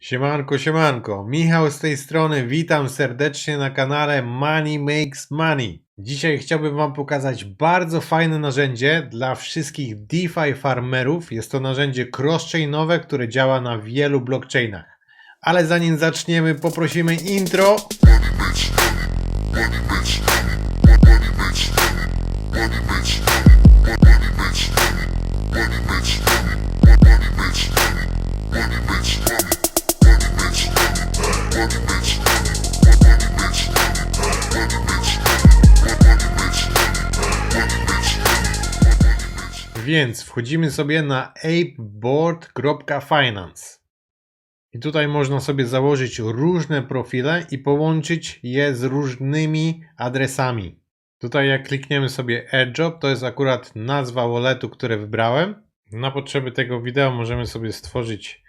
Siemanko, siemanko. Michał z tej strony. Witam serdecznie na kanale Money Makes Money. Dzisiaj chciałbym Wam pokazać bardzo fajne narzędzie dla wszystkich DeFi farmerów. Jest to narzędzie cross-chainowe, które działa na wielu blockchainach. Ale zanim zaczniemy, poprosimy intro. Więc wchodzimy sobie na apeboard.finance. I tutaj można sobie założyć różne profile i połączyć je z różnymi adresami. Tutaj jak klikniemy sobie AirDrop, to jest akurat nazwa walletu, które wybrałem. Na potrzeby tego wideo możemy sobie stworzyć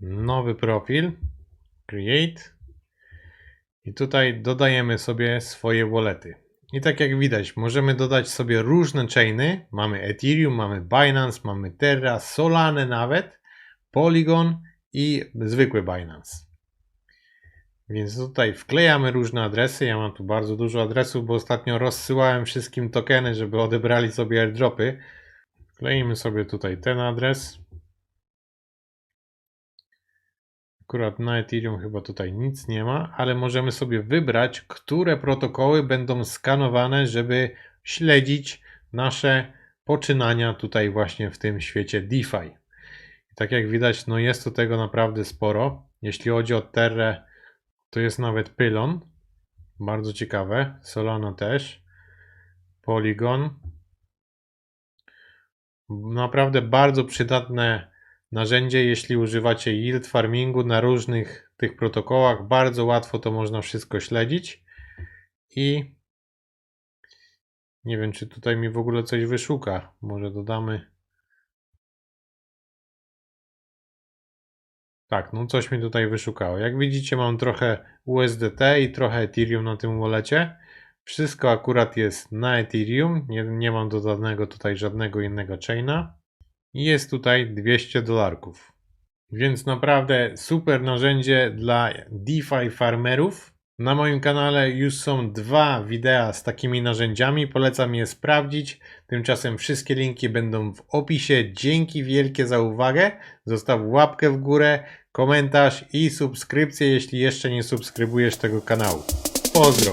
nowy profil. Create. I tutaj dodajemy sobie swoje wallety. I tak jak widać, możemy dodać sobie różne chainy. Mamy Ethereum, mamy Binance, mamy Terra, Solana nawet, Polygon i zwykły Binance. Więc tutaj wklejamy różne adresy. Ja mam tu bardzo dużo adresów, bo ostatnio rozsyłałem wszystkim tokeny, żeby odebrali sobie airdropy. Wkleimy sobie tutaj ten adres. Akurat na Ethereum chyba tutaj nic nie ma, ale możemy sobie wybrać, które protokoły będą skanowane, żeby śledzić nasze poczynania tutaj właśnie w tym świecie DeFi. I tak jak widać, no jest tu tego naprawdę sporo. Jeśli chodzi o Terrę, to jest nawet Pylon. Bardzo ciekawe. Solana też. Polygon. Naprawdę bardzo przydatne narzędzie, jeśli używacie yield farmingu na różnych tych protokołach. Bardzo łatwo to można wszystko śledzić. I nie wiem, czy tutaj mi w ogóle coś wyszuka. Może dodamy. Tak, no coś mi tutaj wyszukało. Jak widzicie, mam trochę USDT i trochę Ethereum na tym wallecie. Wszystko akurat jest na Ethereum. Nie, nie mam dodanego tutaj żadnego innego chaina. Jest tutaj 200 dolarków. Więc naprawdę super narzędzie dla DeFi farmerów. Na moim kanale już są dwa wideo z takimi narzędziami. Polecam je sprawdzić. Tymczasem wszystkie linki będą w opisie. Dzięki wielkie za uwagę. Zostaw łapkę w górę, komentarz i subskrypcję, jeśli jeszcze nie subskrybujesz tego kanału. Pozdro!